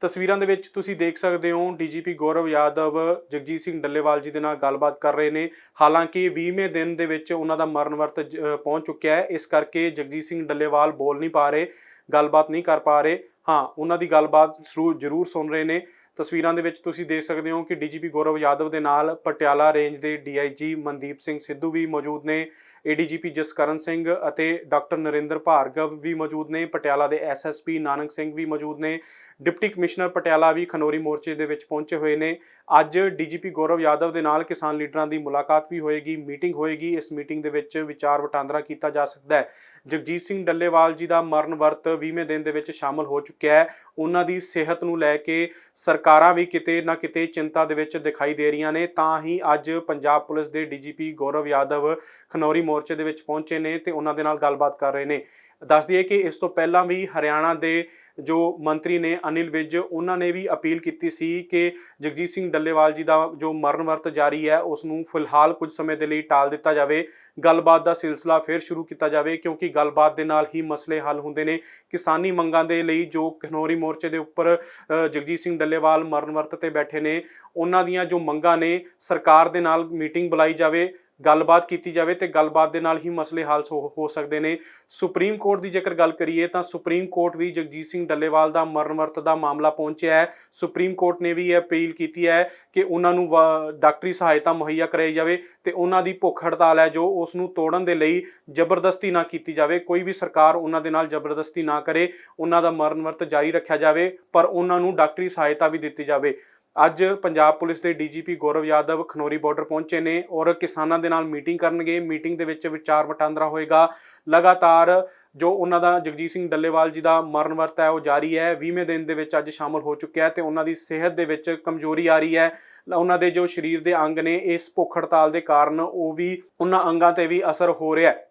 ਤਸਵੀਰਾਂ ਦੇ ਵਿੱਚ ਤੁਸੀਂ ਦੇਖ ਸਕਦੇ ਹੋ ਡੀਜੀਪੀ ਗੌਰਵ ਯਾਦਵ, ਜਗਜੀਤ ਸਿੰਘ ਡੱਲੇਵਾਲ ਜੀ ਦੇ ਨਾਲ ਗੱਲਬਾਤ ਕਰ ਰਹੇ ਨੇ। ਹਾਲਾਂਕਿ 20ਵੇਂ ਦਿਨ ਦੇ ਵਿੱਚ ਉਹਨਾਂ ਦਾ ਮਰਨ ਵਰਤ ਜ- ਪਹੁੰਚ ਚੁੱਕਿਆ ਹੈ। ਇਸ ਕਰਕੇ ਜਗਜੀਤ ਸਿੰਘ ਡੱਲੇਵਾਲ ਬੋਲ ਨਹੀਂ ਪਾ ਰਹੇ, ਗੱਲਬਾਤ ਨਹੀਂ ਕਰ ਪਾ ਰਹੇ। ਹਾਂ, ਉਹਨਾਂ ਦੀ ਗੱਲਬਾਤ ਜ਼ਰੂਰ ਜ਼ਰੂਰ ਸੁਣ ਰਹੇ ਨੇ। ਤਸਵੀਰਾਂ ਦੇ ਵਿੱਚ ਤੁਸੀਂ ਦੇਖ ਸਕਦੇ ਹੋ ਕਿ ਡੀਜੀਪੀ ਗੌਰਵ ਯਾਦਵ ਦੇ ਨਾਲ ਪਟਿਆਲਾ ਰੇਂਜ ਦੇ ਡੀਆਈਜੀ ਮਨਦੀਪ ਸਿੰਘ ਸਿੱਧੂ ਵੀ ਮੌਜੂਦ ਨੇ। ਏਡੀਜੀਪੀ ਜਸਕਰਨ ਸਿੰਘ ਅਤੇ ਡਾਕਟਰ ਨਰਿੰਦਰ ਭਾਰਗਵ ਵੀ ਮੌਜੂਦ ਨੇ। ਪਟਿਆਲਾ ਦੇ ਐਸਐਸਪੀ ਨਾਨਕ ਸਿੰਘ ਵੀ ਮੌਜੂਦ ਨੇ। ਡਿਪਟੀ ਕਮਿਸ਼ਨਰ ਪਟਿਆਲਾ ਵੀ ਖਨੋਰੀ ਮੋਰਚੇ ਦੇ ਵਿੱਚ ਪਹੁੰਚੇ ਹੋਏ ਨੇ। ਅੱਜ ਡੀਜੀਪੀ ਗੌਰਵ ਯਾਦਵ ਦੇ ਨਾਲ ਕਿਸਾਨ ਲੀਡਰਾਂ ਦੀ ਮੁਲਾਕਾਤ ਵੀ ਹੋਏਗੀ, ਮੀਟਿੰਗ ਹੋਏਗੀ। ਇਸ ਮੀਟਿੰਗ ਦੇ ਵਿੱਚ ਵਿਚਾਰ ਵਟਾਂਦਰਾ ਕੀਤਾ ਜਾ ਸਕਦਾ ਹੈ। ਜਗਜੀਤ ਸਿੰਘ ਡੱਲੇਵਾਲ ਜੀ ਦਾ ਮਰਨ ਵਰਤ 20ਵੇਂ ਦਿਨ ਦੇ ਵਿੱਚ ਸ਼ਾਮਲ ਹੋ ਚੁੱਕਿਆ ਹੈ। ਉਹਨਾਂ ਦੀ ਸਿਹਤ ਨੂੰ ਲੈ ਕੇ ਸਰਕਾਰਾਂ ਵੀ ਕਿਤੇ ਨਾ ਕਿਤੇ ਚਿੰਤਾ ਦੇ ਵਿੱਚ ਦਿਖਾਈ ਦੇ ਰਹੀਆਂ ਨੇ। ਤਾਂ ਹੀ ਅੱਜ ਪੰਜਾਬ ਪੁਲਿਸ ਦੇ ਡੀਜੀਪੀ ਗੌਰਵ ਯਾਦਵ ਖਨੌਰੀ ਮੋਰਚੇ ਦੇ ਵਿੱਚ ਪਹੁੰਚੇ ਨੇ ਤੇ ਉਹਨਾਂ ਦੇ ਨਾਲ ਗੱਲਬਾਤ ਕਰ ਰਹੇ ਨੇ। ਦੱਸ ਦਈਏ ਕਿ ਇਸ ਤੋਂ ਪਹਿਲਾਂ ਵੀ ਹਰਿਆਣਾ ਦੇ ਜੋ ਮੰਤਰੀ ਨੇ ਅਨਿਲ ਵਿਜ, ਉਹਨਾਂ ਨੇ ਵੀ ਅਪੀਲ ਕੀਤੀ ਸੀ ਕਿ ਜਗਜੀਤ ਸਿੰਘ ਡੱਲੇਵਾਲ ਜੀ ਦਾ ਜੋ ਮਰਨ ਵਰਤ ਜਾਰੀ ਹੈ, ਉਸ ਨੂੰ ਫਿਲਹਾਲ ਕੁਝ ਸਮੇਂ ਦੇ ਲਈ ਟਾਲ ਦਿੱਤਾ ਜਾਵੇ। ਗੱਲਬਾਤ ਦਾ ਸਿਲਸਿਲਾ ਫਿਰ ਸ਼ੁਰੂ ਕੀਤਾ ਜਾਵੇ, ਕਿਉਂਕਿ ਗੱਲਬਾਤ ਦੇ ਨਾਲ ਹੀ ਮਸਲੇ ਹੱਲ ਹੁੰਦੇ ਨੇ। ਕਿਸਾਨੀ ਮੰਗਾਂ ਦੇ ਲਈ ਜੋ ਖਨੌਰੀ ਮੋਰਚੇ ਦੇ ਉੱਪਰ ਜਗਜੀਤ ਸਿੰਘ ਡੱਲੇਵਾਲ ਮਰਨ ਵਰਤ ਤੇ ਬੈਠੇ ਨੇ, ਉਹਨਾਂ ਦੀਆਂ ਜੋ ਮੰਗਾਂ ਨੇ, ਸਰਕਾਰ ਦੇ ਨਾਲ ਮੀਟਿੰਗ ਬੁਲਾਈ ਜਾਵੇ। ਗੱਲਬਾਤ ਕੀਤੀ ਜਾਵੇ ਤੇ ਗੱਲਬਾਤ ਦੇ ਨਾਲ ਹੀ ਮਸਲੇ ਹੱਲ ਹੋ ਹੋ ਸਕਦੇ ਨੇ। ਸੁਪਰੀਮ ਕੋਰਟ ਦੀ ਜੇਕਰ ਗੱਲ ਕਰੀਏ ਤਾਂ ਸੁਪਰੀਮ ਕੋਰਟ ਵੀ ਜਗਜੀਤ ਸਿੰਘ ਡੱਲੇਵਾਲ ਦਾ ਮਰਨ ਵਰਤ ਦਾ ਮਾਮਲਾ ਪਹੁੰਚਿਆ ਹੈ। ਸੁਪਰੀਮ ਕੋਰਟ ਨੇ ਵੀ ਇਹ ਅਪੀਲ ਕੀਤੀ ਹੈ ਕਿ ਉਹਨਾਂ ਨੂੰ ਵਾ- ਡਾਕਟਰੀ ਸਹਾਇਤਾ ਮੁਹੱਈਆ ਕਰਾਈ ਜਾਵੇ ਤੇ ਉਹਨਾਂ ਦੀ ਭੁੱਖ ਹੜਤਾਲ ਹੈ ਜੋ ਉਸ ਨੂੰ ਤੋੜਨ ਦੇ ਲਈ ਜ਼ਬਰਦਸਤੀ ਨਾ ਕੀਤੀ ਜਾਵੇ। ਕੋਈ ਵੀ ਸਰਕਾਰ ਉਹਨਾਂ ਦੇ ਨਾਲ ਜ਼ਬਰਦਸਤੀ ਨਾ ਕਰੇ, ਉਹਨਾਂ ਦਾ ਮਰਨ ਵਰਤ ਜਾਰੀ ਰੱਖਿਆ ਜਾਵੇ, ਪਰ ਉਹਨਾਂ ਨੂੰ ਡਾਕਟਰੀ ਸਹਾਇਤਾ ਵੀ ਦਿੱਤੀ ਜਾਵੇ। ਅੱਜ ਪੰਜਾਬ ਪੁਲਿਸ ਦੇ ਡੀਜੀਪੀ ਗੌਰਵ ਯਾਦਵ ਖਨੌਰੀ ਬਾਰਡਰ ਪਹੁੰਚੇ ਨੇ ਔਰ ਕਿਸਾਨਾਂ ਦੇ ਨਾਲ ਮੀਟਿੰਗ ਕਰਨਗੇ। ਮੀਟਿੰਗ ਦੇ ਵਿੱਚ ਵਿਚਾਰ ਵਟਾਂਦਰਾ ਹੋਏਗਾ। ਲਗਾਤਾਰ ਜੋ ਉਹਨਾਂ ਦਾ ਜਗਜੀਤ ਸਿੰਘ ਡੱਲੇਵਾਲ ਜੀ ਦਾ ਮਰਨ ਵਰਤ ਹੈ, ਉਹ ਜਾਰੀ ਹੈ। 20ਵੇਂ ਦਿਨ ਦੇ ਵਿੱਚ ਅੱਜ ਸ਼ਾਮਲ ਹੋ ਚੁੱਕਿਆ ਹੈ ਤੇ ਉਹਨਾਂ ਦੀ ਸਿਹਤ ਦੇ ਵਿੱਚ ਕਮਜ਼ੋਰੀ ਆ ਰਹੀ ਹੈ। ਉਹਨਾਂ ਦੇ ਜੋ ਸਰੀਰ ਦੇ ਅੰਗ ਨੇ, ਇਸ ਭੁੱਖ ਹੜਤਾਲ ਦੇ ਕਾਰਨ ਉਹ ਵੀ ਉਹਨਾਂ ਅੰਗਾਂ ਤੇ ਵੀ ਅਸਰ ਹੋ ਰਿਹਾ ਹੈ।